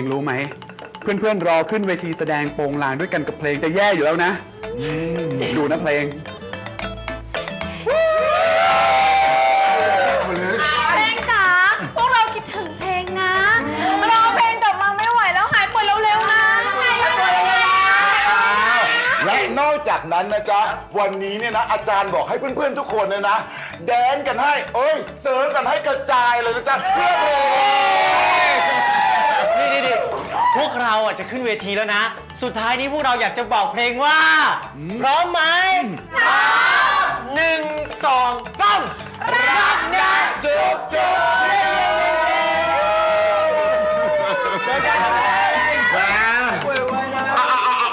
งรู้ไหม เพื่อนๆรอขึ้นเวทีแสดงโปรงลางด้วยกันกับเพลงจะแย่อยู่แล้วนะดูนะเพลง เพลงจ๋าพวกเราคิดถึงเพลงนะรอเพลงกลับมาไม่ไหวแล้วหายป่วยเร็วๆนะหายป่วยเร็วและนอกจากนั้นนะจ๊ะ วันนี้เนี่ยนะ อาจารย์บอกให้เพื่อนๆทุกคนเนี่ยนะ แดนกันให้ เอ้ยเติร์กันให้กระจายเลยนะจ๊ะเพื่อเพลง นี่นี่นี่พวกเราอะจะขึ้นเวทีแล้วนะ สุดท้ายนี้พวกเราอยากจะบอกเพลงว่า พร้อมไหมพร้อมหนึ่งสองสามรักนะจุ๊บจุ๊บ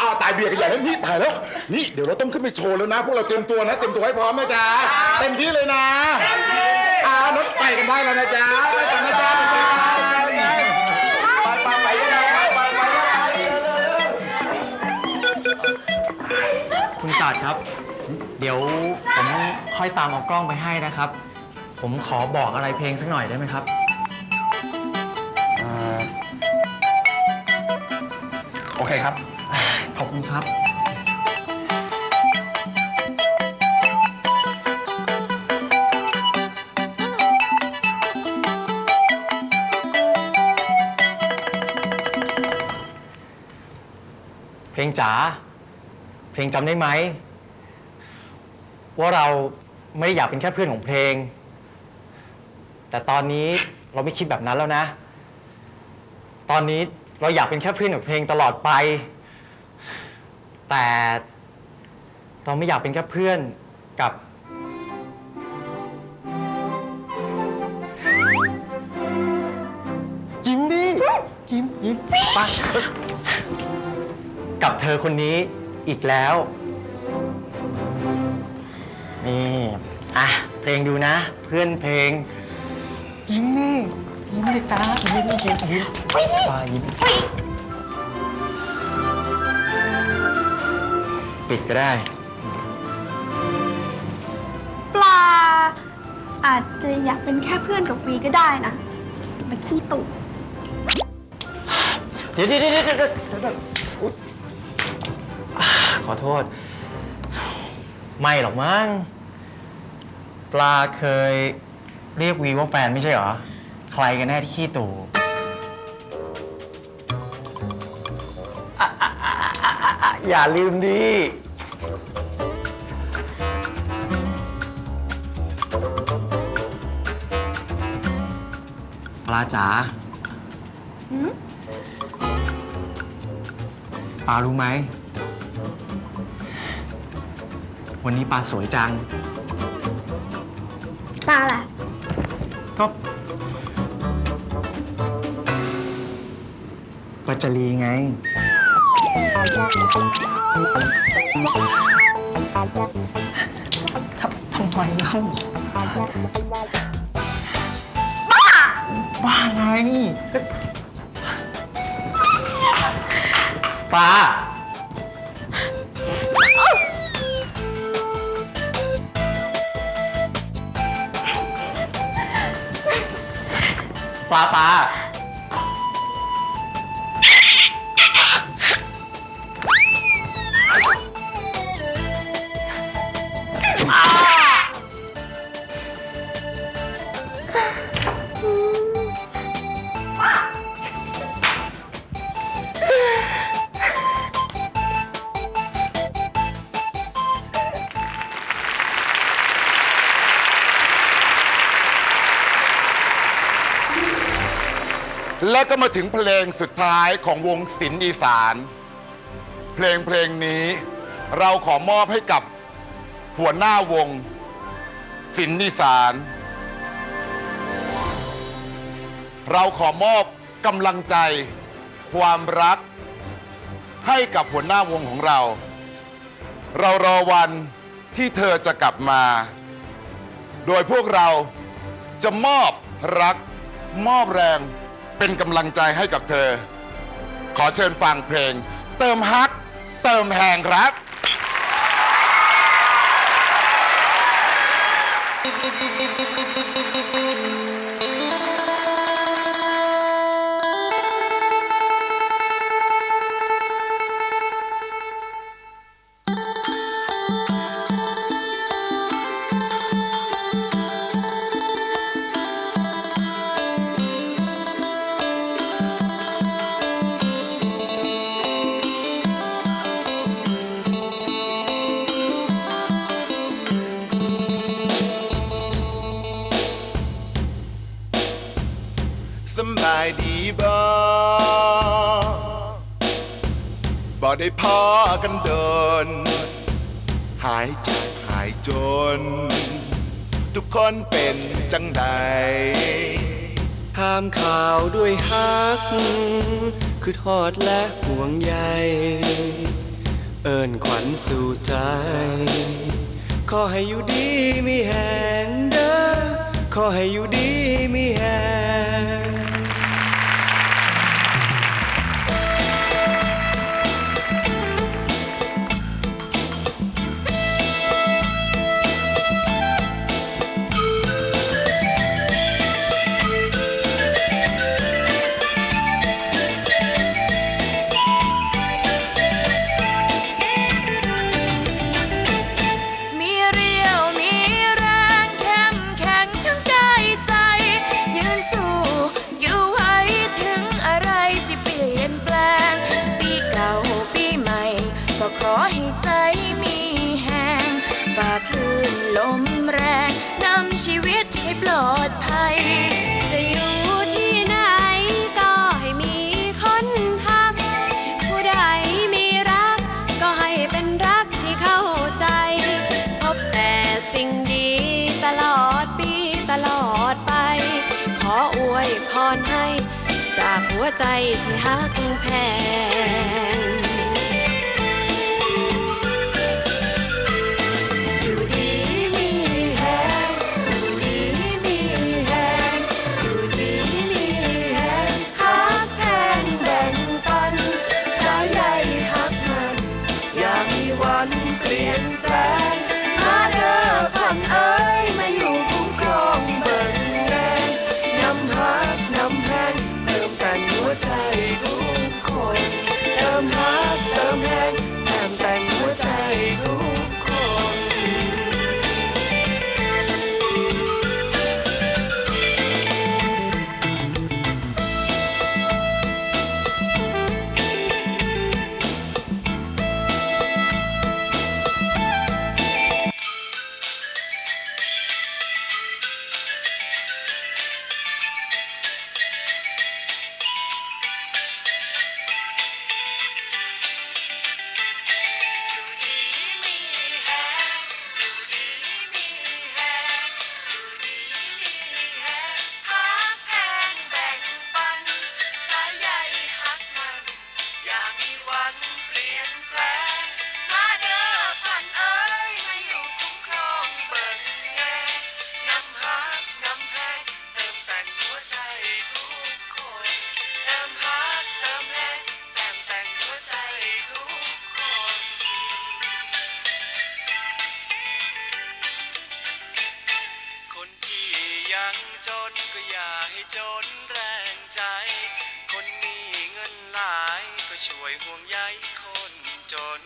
อ่าตายเบียร์กันใหญ่แล้วนี่ตายแล้ว นี่เดี๋ยวเราต้องขึ้นไปโชว์แล้วนะ พวกเราเตรียมตัวนะ เตรียมตัวให้พร้อมนะจ๊ะ เต็มที่เลยนะอ่านดไปกันได้แล้วนะจ๊ะไปกันนะจ๊ะ คุณศาสตร์ครับ เดี๋ยวผมค่อยตามเอากล้องไปให้นะครับ ผมขอบอกอะไรเพลงสักหน่อยได้ไหมครับโอเคครับ ขอบคุณครับ เพลงจ๋า เพลงจำได้ไหม ว่าเราไม่ได้อยากเป็นแค่เพื่อนของเพลง แต่ตอนนี้เราไม่คิดแบบนั้นแล้วนะ ตอนนี้เราอยากเป็นแค่เพื่อนของเพลงตลอดไป แต่เราไม่อยากเป็นแค่เพื่อนกับยิ้มดิยิ้ม ยิ้มไปกับเธอคนนี้ อีกแล้ว นี่ อะ เพลงดูนะ เพื่อนเพลง ยิ้มนี่ยิ้มเลยจ้ายิ้มยิ้มยิ้มปายิ้มปิดก็ได้ ปลา อาจจะอยากเป็นแค่เพื่อนกับวีก็ได้นะมาขี้ตุกเดี๋ยวเดี๋ยวเดี๋ยวเดี๋ยว ขอโทษ ไม่หรอกมั้งปลาเคยเรียกวีว่าแฟนไม่ใช่เหรอ ใครกันแน่ที่ขี้ตู่อะอะอะอะอะอะอย่าลืมดิ ปลาจ๋าปารู้ไหม วันนี้ปลาสวยจัง ปลาล่ะ ก็ปัจจรีไง ทำทำไมเล่าบ้าบ้าอะไรปลา ปลาปลา แล้วก็มาถึงเพลงสุดท้ายของวงศิลป์อีสาน เพลงเพลงนี้เราขอมอบให้กับหัวหน้าวงศิลป์อีสาน เราขอมอบกำลังใจ ความรัก ให้กับหัวหน้าวงของเรา เรารอวันที่เธอจะกลับมา โดยพวกเราจะมอบรักมอบแรง เป็นกำลังใจให้กับเธอ ขอเชิญฟังเพลง เติมฮัก เติมแหงรับส ได้พอกันโดนหายเจ็บหายจน ทุกคนเป็นจังใดถามข่าวด้วยฮัก คือทอดและห่วงใย เอิญขวัญสู่ใจ ขอให้อยู่ดีมีแหงเด้อขอให้อยู่ดีมีแหง ปลอดภัย จะอยู่ที่ไหนก็ให้มีคนทำผู้ใดมีรัก ก็ให้เป็นรักที่เข้าใจ พบแต่สิ่งดีตลอดปีตลอดไป ขออวยพรให้ จากหัวใจที่ฮักแพง เมันเปลี่ยนแปลงมาเด้อพันเอ้ยมาอยู่คุ้มครองเบิ่งแงนำฮักนำแพงเติมแต่งหัวใจทุกคนเติมฮักเติมแพงเติมแต่งหัวใจทุกคน คนที่ยังจนก็อย่าให้จนแรงใจ ช่วยห่วงใยคนจน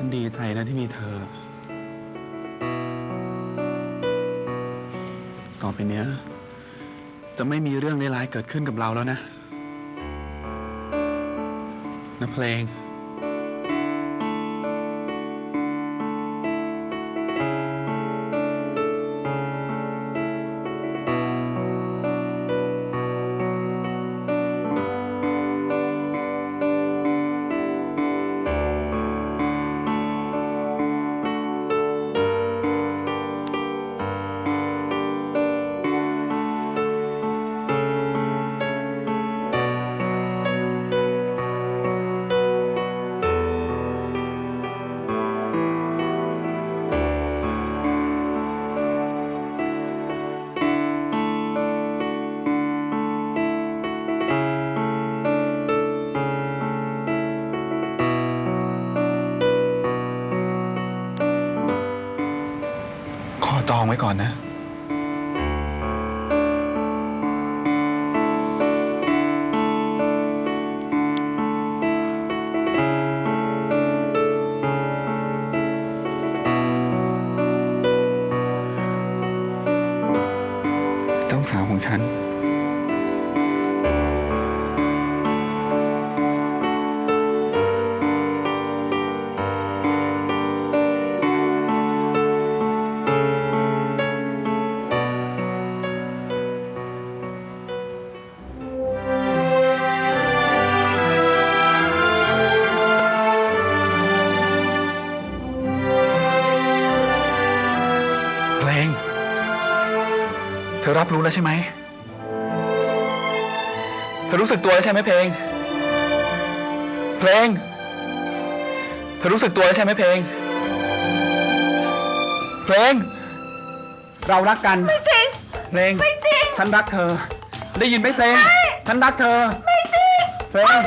ฉันดีใจนะที่มีเธอ ต่อไปเนี้ย จะไม่มีเรื่องร้ายๆเกิดขึ้นกับเราแล้วนะนะเพลง รับรู้แล้วใช่ไหม เธอรู้สึกตัวแล้วใช่ไหมเพลง เพลง เธอรู้สึกตัวแล้วใช่ไหมเพลง เพลง เรารักกัน ไม่จริง เพลง ไม่จริง ฉันรักเธอ ได้ยินไหมเพลง ฉันรักเธอ ไม่จริง เพลง